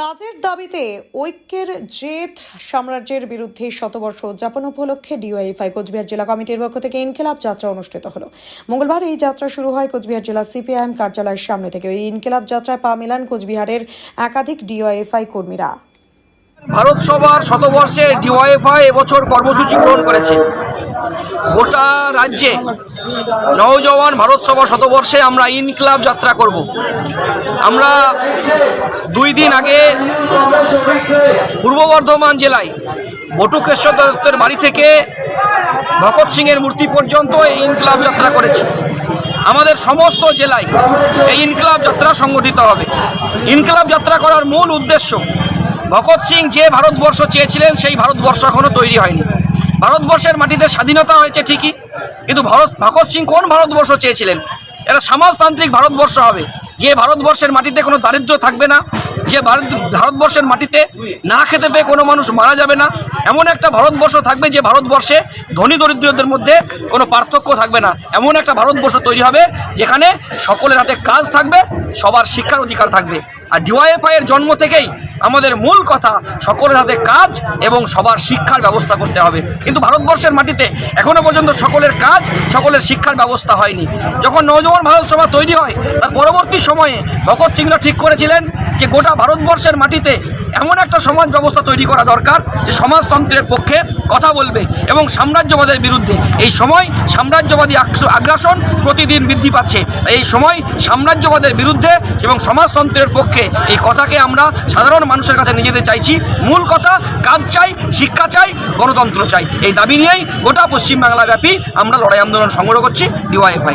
কাজের দাবিতে ঐক্যের জেদ সাম্রাজ্যের বিরুদ্ধে শতবর্ষ উদযাপন উপলক্ষে ডিওয়াইফআই কোচবিহার জেলা কমিটির পক্ষ থেকে ইনকিলাব যাত্রা অনুষ্ঠিত হলো। মঙ্গলবার এই যাত্রা শুরু হয় কোচবিহার জেলা সিপিআইএম কার্যালয়ের সামনে থেকে। এই ইনকিলাব যাত্রায় পা মিলান কোচবিহারের একাধিক ডিওয়াইফআই কর্মীরা। ভারত সভার শতবর্ষে ডিওয়াইফাই এবছর কর্মসূচি গ্রহণ করেছে। গোটা রাজ্যে নওজওয়ান ভারত সভা শতবর্ষে আমরা ইনক্লাব যাত্রা করব। আমরা দুই দিন আগে পূর্ব বর্ধমান জেলায় বটুকেশ্বর দত্তের বাড়ি থেকে ভগৎ সিংয়ের মূর্তি পর্যন্ত এই ইনক্লাব যাত্রা করেছি। আমাদের সমস্ত জেলায় এই ইনকলাব যাত্রা সংগঠিত হবে। ইনকলাব যাত্রা করার মূল উদ্দেশ্য ভগৎ সিং যে ভারতবর্ষ চেয়েছিলেন, সেই ভারতবর্ষ এখনও তৈরি হয়নি। ভারতবর্ষের মাটিতে স্বাধীনতা হয়েছে ঠিকই, কিন্তু ভারত, ভগৎ সিং কোন ভারতবর্ষ চেয়েছিলেন? এটা সমাজতান্ত্রিক ভারতবর্ষ হবে। যে ভারতবর্ষের মাটিতে কোনো দারিদ্র থাকবে না, যে ভারত, ভারতবর্ষের মাটিতে না খেতে পেয়ে কোনো মানুষ মারা যাবে না, এমন একটা ভারতবর্ষ থাকবে যে ভারতবর্ষে ধনী দরিদ্রদের মধ্যে কোনো পার্থক্য থাকবে না। এমন একটা ভারতবর্ষ তৈরি হবে যেখানে সকলের হাতে কাজ থাকবে, সবার শিক্ষার অধিকার থাকবে। আর ডিওয়াইএফআই এর জন্ম থেকেই আমাদের মূল কথা সকলের হাতে কাজ এবং সবার শিক্ষার ব্যবস্থা করতে হবে। কিন্তু ভারতবর্ষের মাটিতে এখনও পর্যন্ত সকলের কাজ, সকলের শিক্ষার ব্যবস্থা হয়নি। যখন নজওয়ান ভারত সভা তৈরি হয়, তার পরবর্তী সময়ে ভগৎ সিংরা ঠিক করেছিলেন যে গোটা ভারতবর্ষের মাটিতে এমন একটা সমাজ ব্যবস্থা তৈরি করা দরকার যে সমাজতন্ত্রের পক্ষে কথা বলবে এবং সাম্রাজ্যবাদের বিরুদ্ধে। এই সময় সাম্রাজ্যবাদী আগ্রাস- আগ্রাসন প্রতিদিন বৃদ্ধি পাচ্ছে। এই সময় সাম্রাজ্যবাদের বিরুদ্ধে এবং সমাজতন্ত্রের পক্ষে এই কথাকে আমরা সাধারণ মানুষের কাছে যেতে চাইছি। মূল কথা, কাজ চাই, শিক্ষা চাই, গণতন্ত্র চাই। এই দাবি নিয়েই গোটা পশ্চিমবাংলা ব্যাপী আমরা লড়াই আন্দোলন সংগ্রহ করছি। ডিওয়াইএফআই